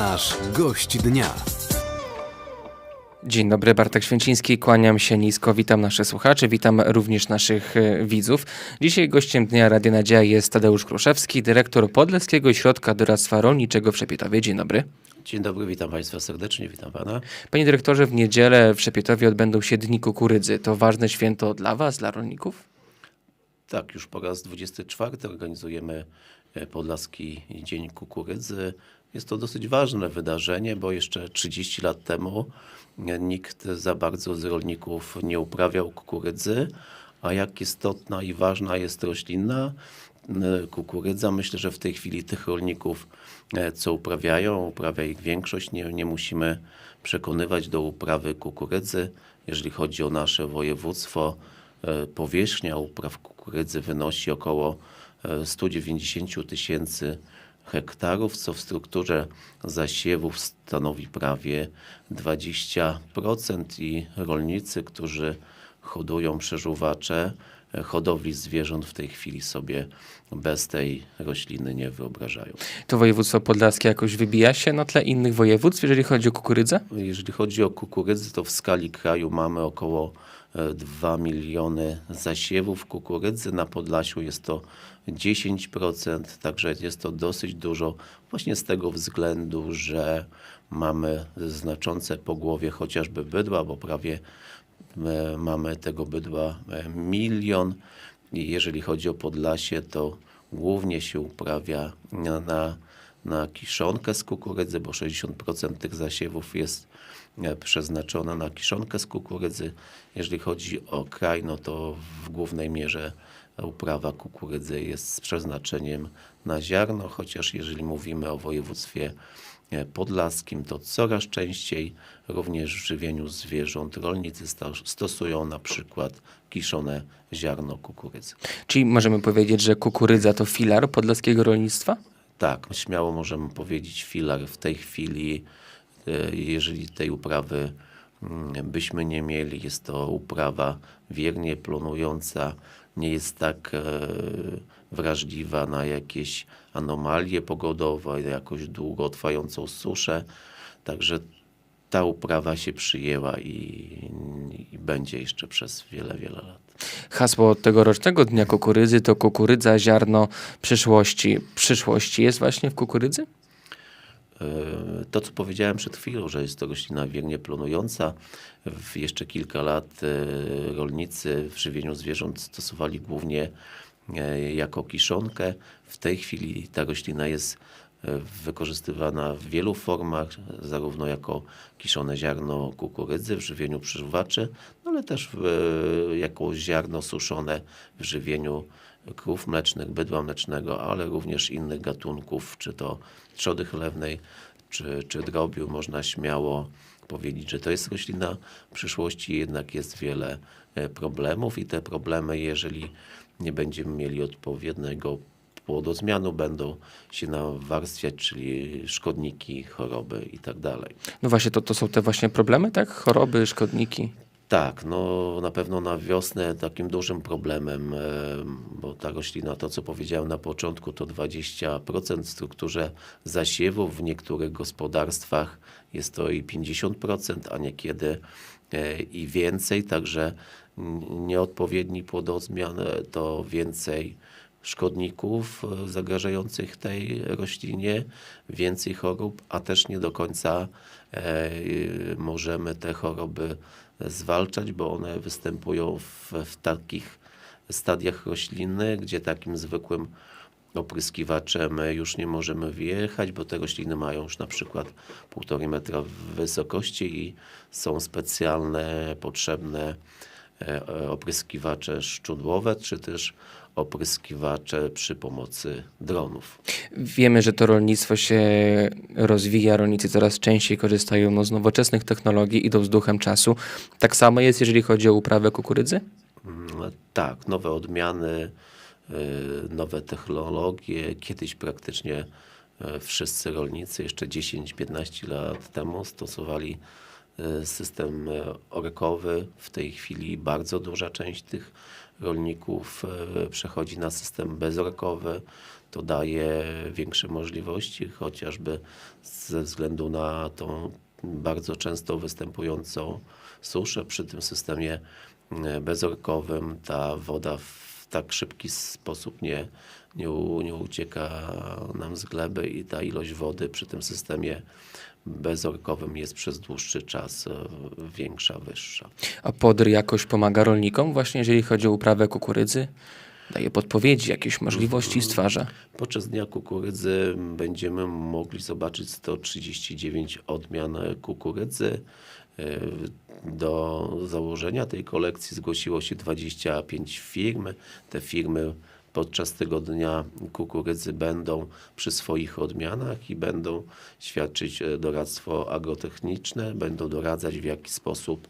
Nasz gość dnia. Dzień dobry, Bartek Święciński, kłaniam się nisko, witam naszych słuchaczy, witam również naszych e, widzów. Dzisiaj gościem Dnia Radia Nadzieja jest Tadeusz Kruszewski, dyrektor Podleskiego Ośrodka Doradztwa Rolniczego w Szepietowie. Dzień dobry. Dzień dobry, witam Państwa serdecznie, witam Pana. Panie dyrektorze, w niedzielę w Szepietowie odbędą się Dni Kukurydzy. To ważne święto dla Was, dla rolników? Tak, już po raz 24 organizujemy e, Podlaski Dzień Kukurydzy. Jest to dosyć ważne wydarzenie, bo jeszcze 30 lat temu e, nikt za bardzo z rolników nie uprawiał kukurydzy, a jak istotna i ważna jest roślina, e, kukurydza. Myślę, że w tej chwili tych rolników, e, co uprawiają, uprawia ich większość. Nie, nie musimy przekonywać do uprawy kukurydzy. Jeżeli chodzi o nasze województwo, e, powierzchnia upraw kukurydzy wynosi około e, 190 tysięcy hektarów, co w strukturze zasiewów stanowi prawie 20% i rolnicy, którzy hodują przeżuwacze, hodowli zwierząt w tej chwili sobie bez tej rośliny nie wyobrażają. To województwo podlaskie jakoś wybija się na tle innych województw, jeżeli chodzi o kukurydzę? Jeżeli chodzi o kukurydzę, to w skali kraju mamy około e, 2 miliony zasiewów kukurydzy. Na Podlasiu jest to 10%, także jest to dosyć dużo właśnie z tego względu, że mamy znaczące pogłowie chociażby bydła, bo prawie e, mamy tego bydła e, milion. I jeżeli chodzi o Podlasie, to głównie się uprawia na, na, kiszonkę z kukurydzy, bo 60% tych zasiewów jest e, przeznaczone na kiszonkę z kukurydzy. Jeżeli chodzi o kraj, no to w głównej mierze uprawa kukurydzy jest z przeznaczeniem na ziarno, chociaż jeżeli mówimy o województwie e, podlaskim, to coraz częściej również w żywieniu zwierząt rolnicy stosują na przykład kiszone ziarno kukurydzy. Czyli możemy powiedzieć, że kukurydza to filar podlaskiego rolnictwa? Tak, śmiało możemy powiedzieć filar w tej chwili, e, jeżeli tej uprawy mm, byśmy nie mieli, jest to uprawa wiernie plonująca, nie jest tak e, wrażliwa na jakieś anomalie pogodowe, jakąś długotrwającą suszę, także ta uprawa się przyjęła i, i będzie jeszcze przez wiele, wiele lat. Hasło tegorocznego Dnia Kukurydzy to kukurydza, ziarno przyszłości. Przyszłości jest właśnie w kukurydzy? To, co powiedziałem przed chwilą, że jest to roślina wiernie plonująca. W jeszcze kilka lat e, rolnicy w żywieniu zwierząt stosowali głównie e, jako kiszonkę. W tej chwili ta roślina jest e, wykorzystywana w wielu formach, zarówno jako kiszone ziarno kukurydzy w żywieniu przeżuwaczy, no ale też jako ziarno suszone w żywieniu krów mlecznych, bydła mlecznego, ale również innych gatunków, czy to trzody chlewnej, czy, czy drobiu. Można śmiało powiedzieć, że to jest roślina przyszłości, jednak jest wiele e, problemów i te problemy, jeżeli nie będziemy mieli odpowiedniego płodozmianu, będą się nawarstwiać, czyli szkodniki, choroby i tak dalej. No właśnie, to, to są te właśnie problemy, tak? Choroby, szkodniki. Tak, no na pewno na wiosnę takim dużym problemem, e, bo ta roślina, to co powiedziałem na początku, to 20% w strukturze zasiewów. W niektórych gospodarstwach jest to i 50%, a niekiedy e, i więcej, także nieodpowiedni płodozmian e, to więcej szkodników zagrażających tej roślinie, więcej chorób, a też nie do końca możemy te choroby zwalczać, bo one występują w, w takich stadiach rośliny, gdzie takim zwykłym opryskiwaczem już nie możemy wjechać, bo te rośliny mają już na przykład półtorej metra wysokości i są specjalne, potrzebne e, e, opryskiwacze szczudłowe, czy też opryskiwacze przy pomocy dronów. Wiemy, że to rolnictwo się rozwija, rolnicy coraz częściej korzystają no, z nowoczesnych technologii, idą z duchem czasu. Tak samo jest, jeżeli chodzi o uprawę kukurydzy? Mm, Tak, nowe odmiany, y, nowe technologie. Kiedyś praktycznie y, wszyscy rolnicy jeszcze 10-15 lat temu stosowali system y, orkowy. W tej chwili bardzo duża część tych rolników y, przechodzi na system bezorkowy. To daje większe możliwości, chociażby ze względu na tą bardzo często występującą suszę przy tym systemie bezorkowym. Ta woda w tak szybki sposób nie, nie, u, nie ucieka nam z gleby i ta ilość wody przy tym systemie bezorkowym jest przez dłuższy czas e, większa, wyższa. A podr jakoś pomaga rolnikom właśnie jeżeli chodzi o uprawę kukurydzy? Daje podpowiedzi, jakieś możliwości stwarza. Podczas Dnia Kukurydzy będziemy mogli zobaczyć 139 odmian kukurydzy. E, Do założenia tej kolekcji zgłosiło się 25 firm. Te firmy podczas tego Dnia Kukurydzy będą przy swoich odmianach i będą świadczyć e, doradztwo agrotechniczne, będą doradzać w jaki sposób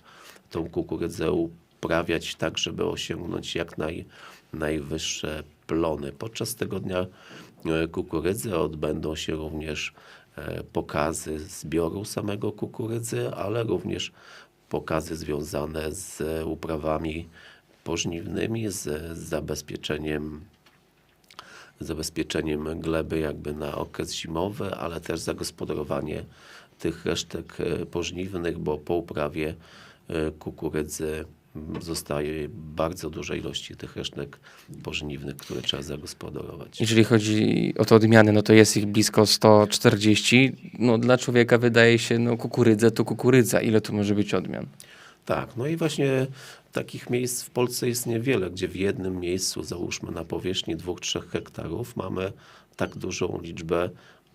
tą kukurydzę uprawiać tak, żeby osiągnąć jak naj, najwyższe plony. Podczas tego dnia e, kukurydzy odbędą się również pokazy zbioru samego kukurydzy, ale również pokazy związane z uprawami pożniwnymi, z, zabezpieczeniem zabezpieczeniem gleby jakby na okres zimowy, ale też zagospodarowanie tych resztek e, pożniwnych, bo po uprawie e, kukurydzy zostaje bardzo duża ilości tych resztek pożniwnych, które trzeba zagospodarować. Jeżeli chodzi o te odmiany, no to jest ich blisko 140. No dla człowieka wydaje się, no kukurydza to kukurydza. Ile tu może być odmian? Tak, no i właśnie takich miejsc w Polsce jest niewiele, gdzie w jednym miejscu, załóżmy na powierzchni 2-3 hektarów, mamy tak dużą liczbę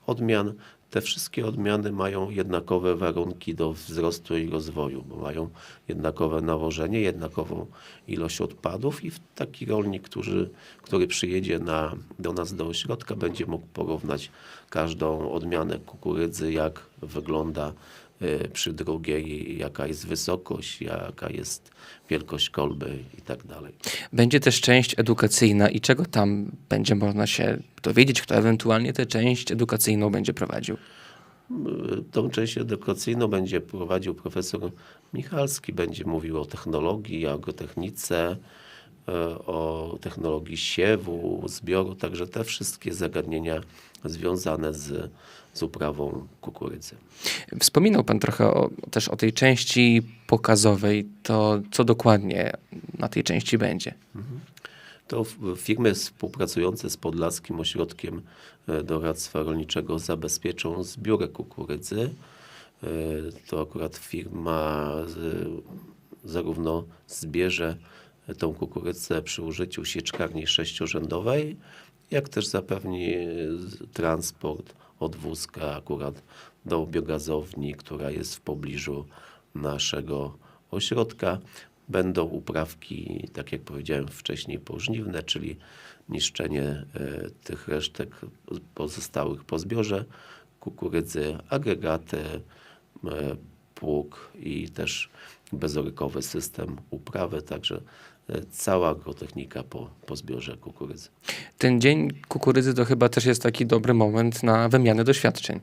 odmian. Te wszystkie odmiany mają jednakowe warunki do wzrostu i rozwoju, bo mają jednakowe nawożenie, jednakową ilość odpadów i taki rolnik, który, który przyjedzie na, do nas do ośrodka, będzie mógł porównać każdą odmianę kukurydzy, jak wygląda y, przy drugiej, jaka jest wysokość, jaka jest wielkość kolby i tak dalej. Będzie też część edukacyjna i czego tam będzie można się dowiedzieć, kto ewentualnie tę część edukacyjną będzie prowadził? Y, Tą część edukacyjną będzie prowadził profesor Michalski, będzie mówił o technologii, agrotechnice, y, o technologii siewu, zbioru, także te wszystkie zagadnienia związane z, z uprawą kukurydzy. Wspominał Pan trochę o, też o tej części pokazowej. To co dokładnie na tej części będzie? To f- firmy współpracujące z Podlaskim Ośrodkiem e, Doradztwa Rolniczego zabezpieczą zbiórę kukurydzy. E, To akurat firma zarówno zbierze tą kukurydzę przy użyciu sieczkarni sześciorzędowej, jak też zapewni e, transport od wózka akurat do biogazowni, która jest w pobliżu naszego ośrodka. Będą uprawki, tak jak powiedziałem wcześniej, pożniwne, czyli niszczenie e, tych resztek pozostałych po zbiorze kukurydzy, agregaty, e, pług i też bezorkowy system uprawy, także cała agrotechnika po, po zbiorze kukurydzy. Ten dzień kukurydzy to chyba też jest taki dobry moment na wymianę doświadczeń.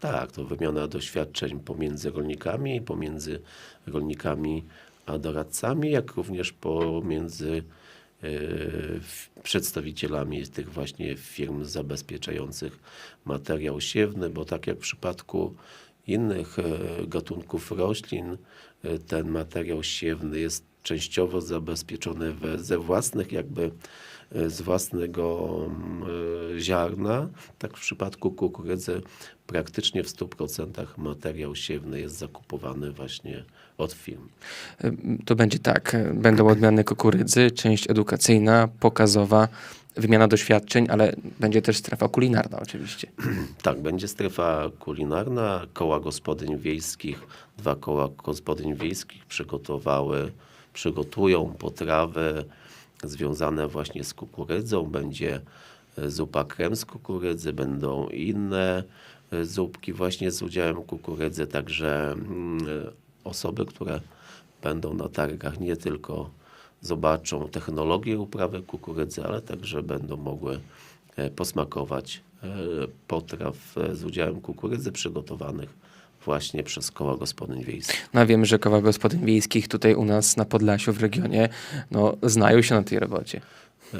Tak, to wymiana doświadczeń pomiędzy rolnikami, pomiędzy rolnikami a doradcami, jak również pomiędzy e, przedstawicielami tych właśnie firm zabezpieczających materiał siewny, bo tak jak w przypadku innych e, gatunków roślin, e, ten materiał siewny jest częściowo zabezpieczony we, ze własnych jakby e, z własnego mm, e, ziarna. Tak w przypadku kukurydzy praktycznie w 100% materiał siewny jest zakupowany właśnie od firm. To będzie tak, będą odmiany kukurydzy, część edukacyjna, pokazowa, wymiana doświadczeń, ale będzie też strefa kulinarna oczywiście. Tak, będzie strefa kulinarna. Koła gospodyń wiejskich, dwa koła gospodyń wiejskich przygotowały, przygotują potrawy związane właśnie z kukurydzą. Będzie e, zupa krem z kukurydzy, będą inne e, zupki właśnie z udziałem kukurydzy, także mm, e, osoby, które będą na targach nie tylko zobaczą technologię uprawy kukurydzy, ale także będą mogły posmakować potraw z udziałem kukurydzy przygotowanych właśnie przez koła gospodyń wiejskich. No wiem, że koła gospodyń wiejskich tutaj u nas na Podlasiu w regionie no, znają się na tej robocie. E,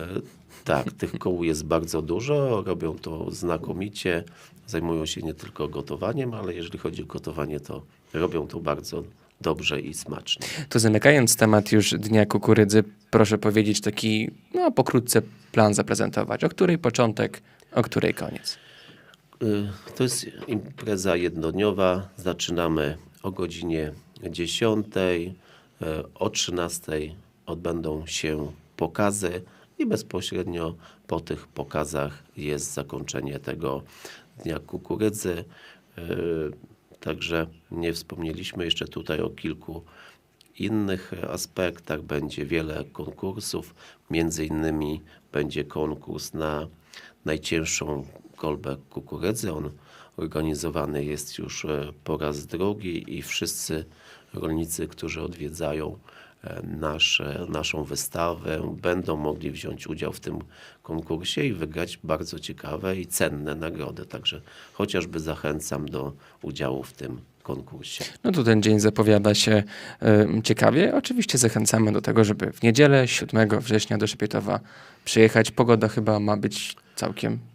Tak, tych koł jest bardzo dużo, robią to znakomicie, zajmują się nie tylko gotowaniem, ale jeżeli chodzi o gotowanie, to robią to bardzo dobrze i smacznie. To zamykając temat już Dnia Kukurydzy, proszę powiedzieć taki, no pokrótce plan zaprezentować. O której początek, o której koniec. Y, To jest impreza jednodniowa. Zaczynamy o godzinie 10. y, O 13 odbędą się pokazy i bezpośrednio po tych pokazach jest zakończenie tego Dnia Kukurydzy. Y, Także nie wspomnieliśmy jeszcze tutaj o kilku innych aspektach. Będzie wiele konkursów, między innymi będzie konkurs na najcięższą kolbę kukurydzy. On organizowany jest już e, po raz drugi i wszyscy rolnicy, którzy odwiedzają e, nasze, naszą wystawę, będą mogli wziąć udział w tym konkursie i wygrać bardzo ciekawe i cenne nagrody. Także chociażby zachęcam do udziału w tym konkursie. No to ten dzień zapowiada się y, ciekawie. Oczywiście zachęcamy do tego, żeby w niedzielę 7 września do Szepietowa przyjechać. Pogoda chyba ma być całkiem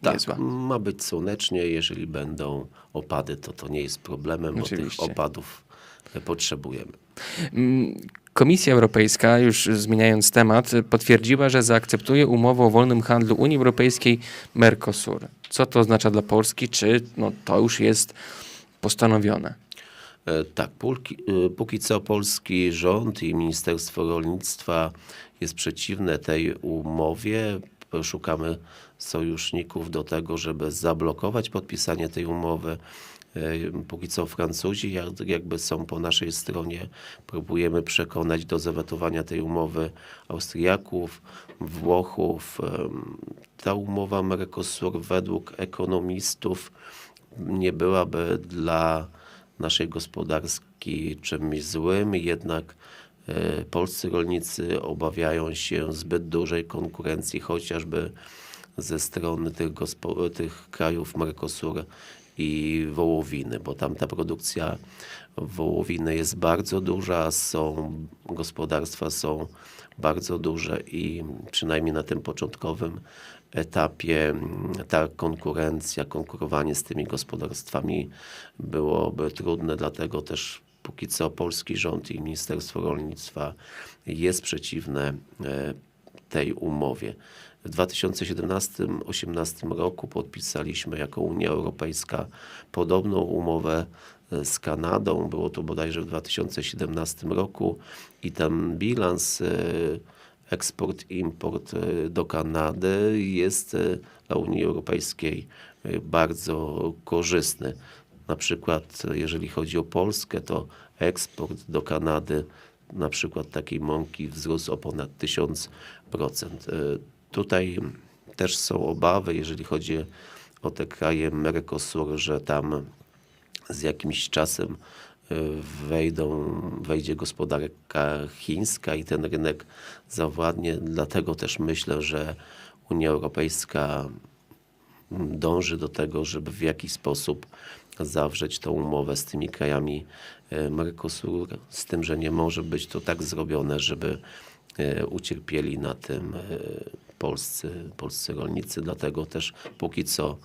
Tak, niezła. ma być słonecznie, jeżeli będą opady, to to nie jest problemem, bo tych opadów e, potrzebujemy. Mm, Komisja Europejska, już zmieniając temat, potwierdziła, że zaakceptuje umowę o wolnym handlu Unii Europejskiej Mercosur. Co to oznacza dla Polski? Czy no, to już jest postanowione? E, Tak, póki, e, póki co polski rząd i Ministerstwo Rolnictwa jest przeciwne tej umowie. Szukamy sojuszników do tego, żeby zablokować podpisanie tej umowy. E, Póki co Francuzi jak- jakby są po naszej stronie. Próbujemy przekonać do zawetowania tej umowy Austriaków, Włochów. Em, Ta umowa Mercosur według ekonomistów nie byłaby dla naszej gospodarki czymś złym, jednak e, polscy rolnicy obawiają się zbyt dużej konkurencji, chociażby ze strony tych, tych krajów Mercosur i wołowiny, bo tam ta produkcja wołowiny jest bardzo duża, są gospodarstwa są bardzo duże i przynajmniej na tym początkowym etapie mm, ta konkurencja, konkurowanie z tymi gospodarstwami byłoby trudne, dlatego też póki co polski rząd i Ministerstwo Rolnictwa jest przeciwne e, tej umowie. W 2017-2018 roku podpisaliśmy jako Unia Europejska podobną umowę e, z Kanadą. Było to bodajże w 2017 roku i tam bilans e, eksport, import e, do Kanady jest dla Unii Europejskiej bardzo korzystny. Na przykład e, jeżeli chodzi o Polskę, to eksport do Kanady na przykład takiej mąki wzrósł o ponad 1000%. E, Tutaj też są obawy, jeżeli chodzi o te kraje Mercosur, że tam z jakimś czasem y, wejdą, wejdzie gospodarka chińska i ten rynek zawładnie. Dlatego też myślę, że Unia Europejska dąży do tego, żeby w jakiś sposób zawrzeć tą umowę z tymi krajami e, Mercosur, z tym, że nie może być to tak zrobione, żeby e, ucierpieli na tym e, polscy, polscy rolnicy. Dlatego też póki co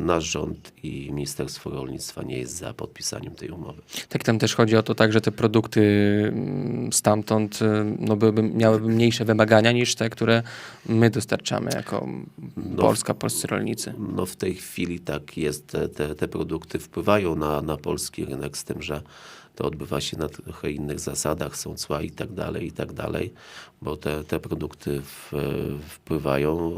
nasz rząd i Ministerstwo Rolnictwa nie jest za podpisaniem tej umowy. Tak tam też chodzi o to tak, że te produkty mm, stamtąd y, no, byłyby, miałyby mniejsze wymagania niż te, które my dostarczamy jako Polska, polscy rolnicy. No w tej chwili tak jest, te, te, te produkty wpływają na, na polski rynek, z tym, że to odbywa się na trochę innych zasadach, są cła i tak dalej, i tak dalej, bo te, te produkty w, wpływają,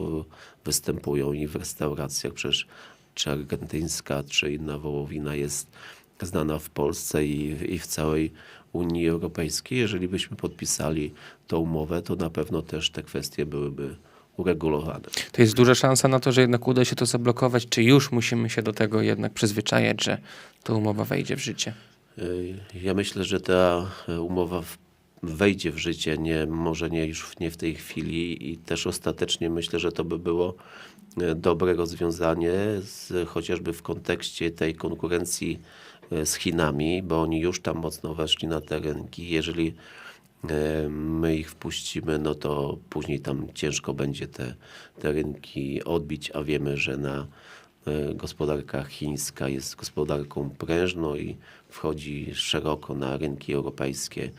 występują i w restauracjach, przecież czy argentyńska, czy inna wołowina jest znana w Polsce i, i w całej Unii Europejskiej. Jeżeli byśmy podpisali tą umowę, to na pewno też te kwestie byłyby uregulowane. To jest duża szansa na to, że jednak uda się to zablokować, czy już musimy się do tego jednak przyzwyczajać, że ta umowa wejdzie w życie? Y, Ja myślę, że ta e, umowa wejdzie w życie, nie, może nie już nie w tej chwili i też ostatecznie myślę, że to by było e, dobre rozwiązanie, z, chociażby w kontekście tej konkurencji e, z Chinami, bo oni już tam mocno weszli na te rynki. Jeżeli my ich wpuścimy, no to później tam ciężko będzie te, te rynki odbić, a wiemy, że na gospodarka chińska jest gospodarką prężną i wchodzi szeroko na rynki europejskie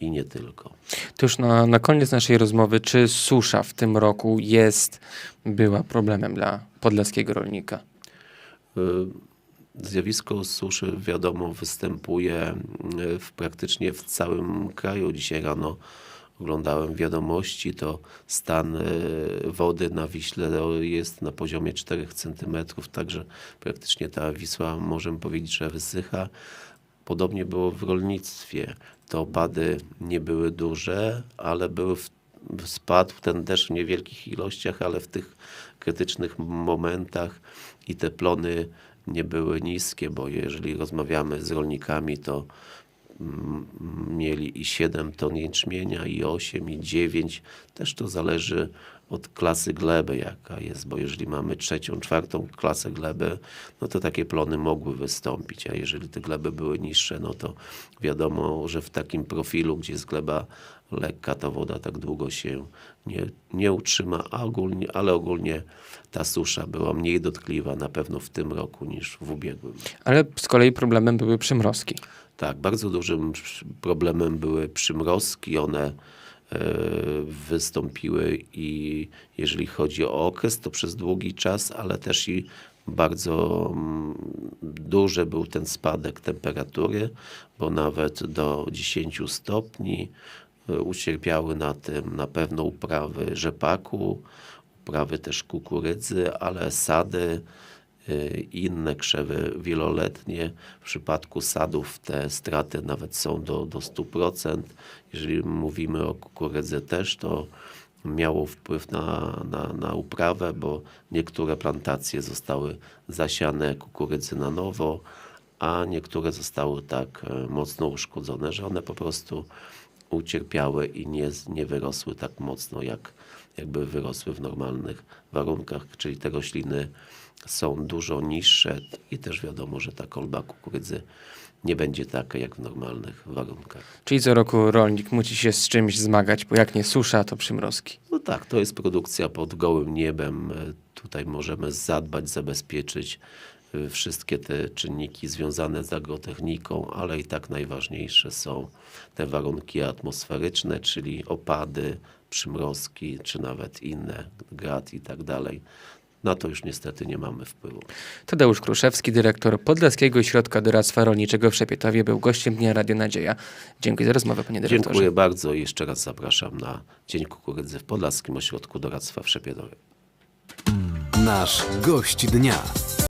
i nie tylko. To już na, na koniec naszej rozmowy, czy susza w tym roku jest, była problemem dla podlaskiego rolnika? Y, Zjawisko suszy, wiadomo, występuje y, w praktycznie w całym kraju. Dzisiaj rano oglądałem wiadomości, to stan y, wody na Wiśle no, jest na poziomie 4 cm, także praktycznie ta Wisła, możemy powiedzieć, że wysycha. Podobnie było w rolnictwie. Te opady nie były duże, ale były w, spadł ten deszcz w niewielkich ilościach, ale w tych krytycznych momentach i te plony nie były niskie, bo jeżeli rozmawiamy z rolnikami, to mm, mieli i 7 ton jęczmienia, i 8, i 9. Też to zależy od klasy gleby, jaka jest, bo jeżeli mamy trzecią, czwartą klasę gleby, no to takie plony mogły wystąpić, a jeżeli te gleby były niższe, no to wiadomo, że w takim profilu, gdzie jest gleba lekka, ta woda tak długo się nie, nie utrzyma, a ogólnie, ale ogólnie ta susza była mniej dotkliwa na pewno w tym roku niż w ubiegłym. Ale z kolei problemem były przymrozki. Tak, bardzo dużym problemem były przymrozki. One wystąpiły i jeżeli chodzi o okres, to przez długi czas, ale też i bardzo mm, duży był ten spadek temperatury, bo nawet do 10 stopni e, ucierpiały na tym na pewno uprawy rzepaku, uprawy też kukurydzy, ale sady, y, inne krzewy wieloletnie. W przypadku sadów te straty nawet są do, do 100%. Jeżeli mówimy o kukurydzy też, to miało wpływ na, na, na uprawę, bo niektóre plantacje zostały zasiane kukurydzy na nowo, a niektóre zostały tak e, mocno uszkodzone, że one po prostu ucierpiały i nie, nie wyrosły tak mocno, jak jakby wyrosły w normalnych warunkach, czyli te rośliny są dużo niższe i też wiadomo, że ta kolba kukurydzy nie będzie taka jak w normalnych warunkach. Czyli co roku rolnik musi się z czymś zmagać, bo jak nie susza, to przymrozki. No tak, to jest produkcja pod gołym niebem. Tutaj możemy zadbać, zabezpieczyć e, wszystkie te czynniki związane z agrotechniką, ale i tak najważniejsze są te warunki atmosferyczne, czyli opady, przymrozki, czy nawet inne, grad i tak dalej. Na to już niestety nie mamy wpływu. Tadeusz Kruszewski, dyrektor Podlaskiego Ośrodka Doradztwa Rolniczego w Szepietowie, był gościem Dnia Radio Nadzieja. Dziękuję za rozmowę, panie dyrektorze. Dziękuję bardzo i jeszcze raz zapraszam na Dzień Kukurydzy w Podlaskim Ośrodku Doradztwa w Szepietowie. Nasz gość dnia.